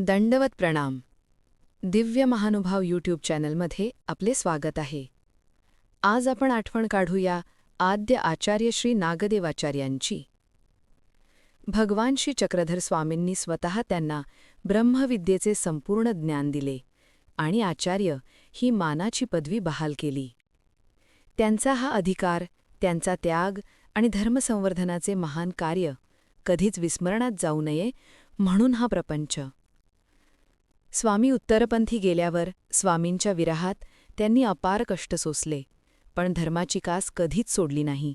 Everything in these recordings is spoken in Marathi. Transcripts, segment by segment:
दंडवत प्रणाम. दिव्य महानुभाव यूट्यूब चॅनलमध्ये आपले स्वागत आहे. आज आपण आठवण काढूया आद्य आचार्य श्री नागदेवाचार्यांची. भगवान श्री चक्रधर स्वामींनी स्वतः त्यांना ब्रह्मविद्येचे संपूर्ण ज्ञान दिले आणि आचार्य ही मानाची पदवी बहाल केली. त्यांचा हा अधिकार त्यांचा त्याग आणि धर्मसंवर्धनाचे महान कार्य कधीच विस्मरणात जाऊ नये म्हणून हा प्रपंच स्वामी उत्तरपंथी गेल्यावर स्वामींच्या विरहात त्यांनी अपार कष्ट सोसले पण धर्माची कास कधीच सोडली नाही.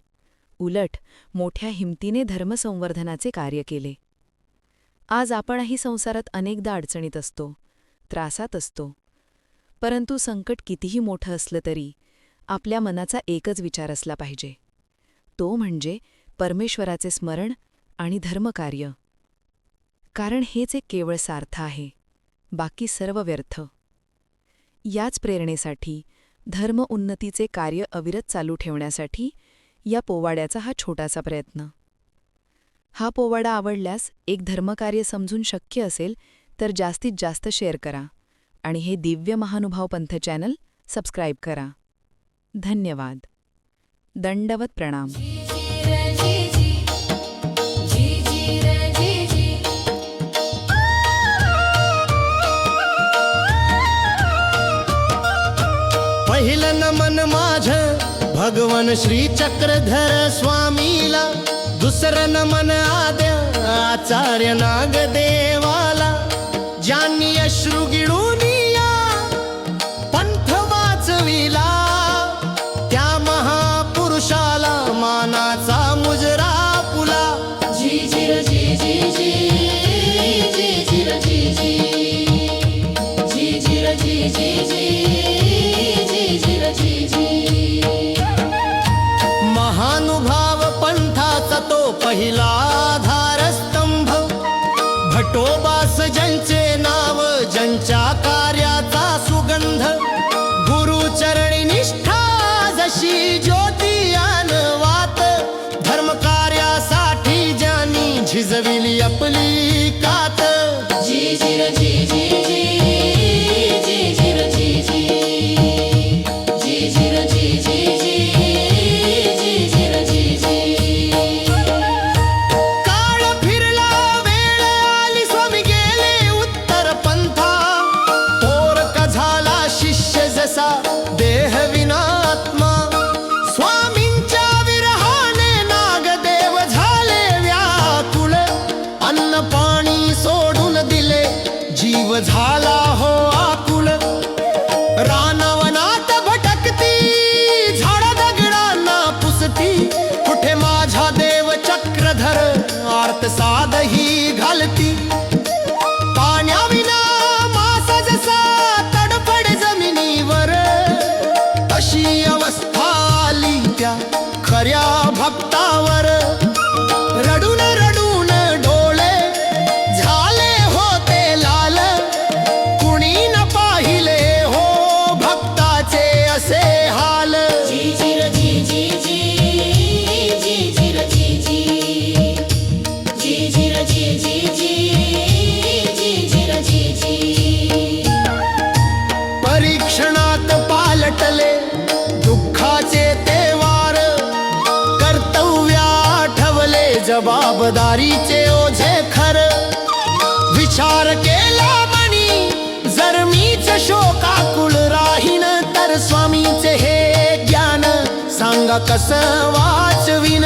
उलट मोठ्या हिमतीने धर्मसंवर्धनाचे कार्य केले. आज आपणही संसारात अनेकदा अडचणीत असतो त्रासात असतो. परंतु संकट कितीही मोठं असलं तरी आपल्या मनाचा एकच विचार असला पाहिजे. तो म्हणजे परमेश्वराचे स्मरण आणि धर्मकार्य. कारण हेच एक केवळ सार्थ आहे. बाकी सर्व व्यर्थ. याच प्रेरणेसाठी धर्म उन्नतीचे कार्य अविरत चालू ठेवण्यासाठी या पोवाड्याचा हा छोटासा प्रयत्न. हा पोवाडा आवडल्यास एक धर्मकार्य समजून शक्य असेल तर जास्तीत जास्त शेअर करा. आणि हे दिव्य महानुभाव पंथ चॅनल सबस्क्राईब करा. धन्यवाद. दंडवत प्रणाम. मन माझ भगवान श्री चक्रधर स्वामीला दुसरं नमन आद्य आचार्य नागदेव तो पहिला धारस्तंभ भटो जसा देह विनात्मा स्वामींच्या विरहाने नागदेव झाले व्याकुळ अन्न पाणी सोडून दिले जीव झाला हो जबाबदारीचे ओझे खर. विचार केला मनी जर मीच शोकाकुल राहीन तर स्वामीचे हे ज्ञान सांगा कस वाचविन?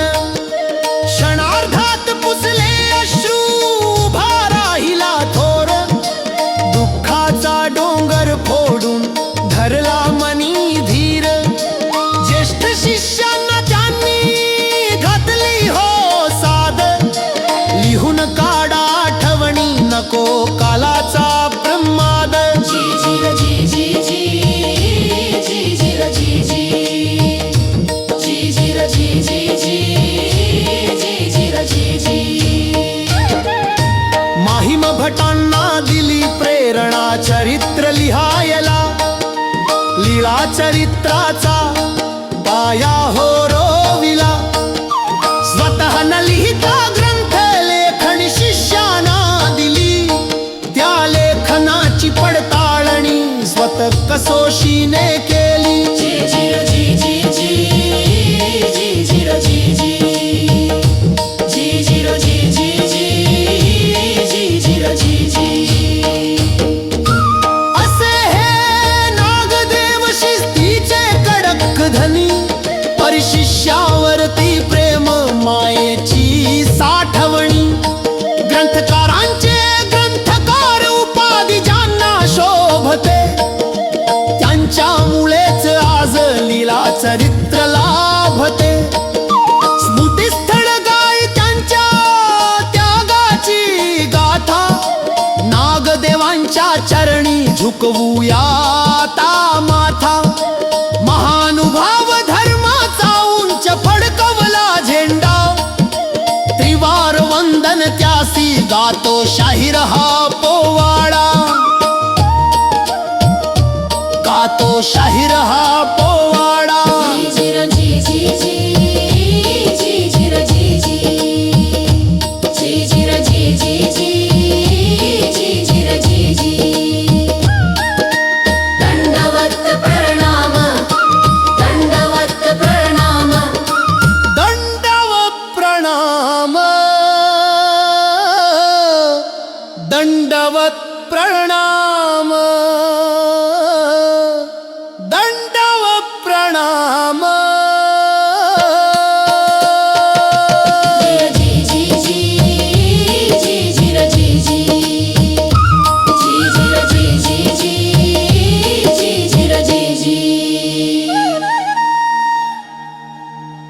प्रेरणा चरित्र लिहायला लिळा चरित्राचा पाया हो रोविला स्वतः न लिहिता ग्रंथ लेखन शिष्याना दिली त्या लेखनाची पडताळणी स्वत कसोशीने के तुमच्यावरती प्रेम मायेची साठवणी. ग्रंथकारांचे ग्रंथकार उपाधी ज्यांना शोभते त्यांच्यामुळेच आज लिला चरित्र लाभते. गाय त्यांच्या त्यागाची नागदेवांच्या चरणी झुकवूया गातो शाहिर हा पोवाड़ा गातो तो शाहिर हा दण्डवत् प्रण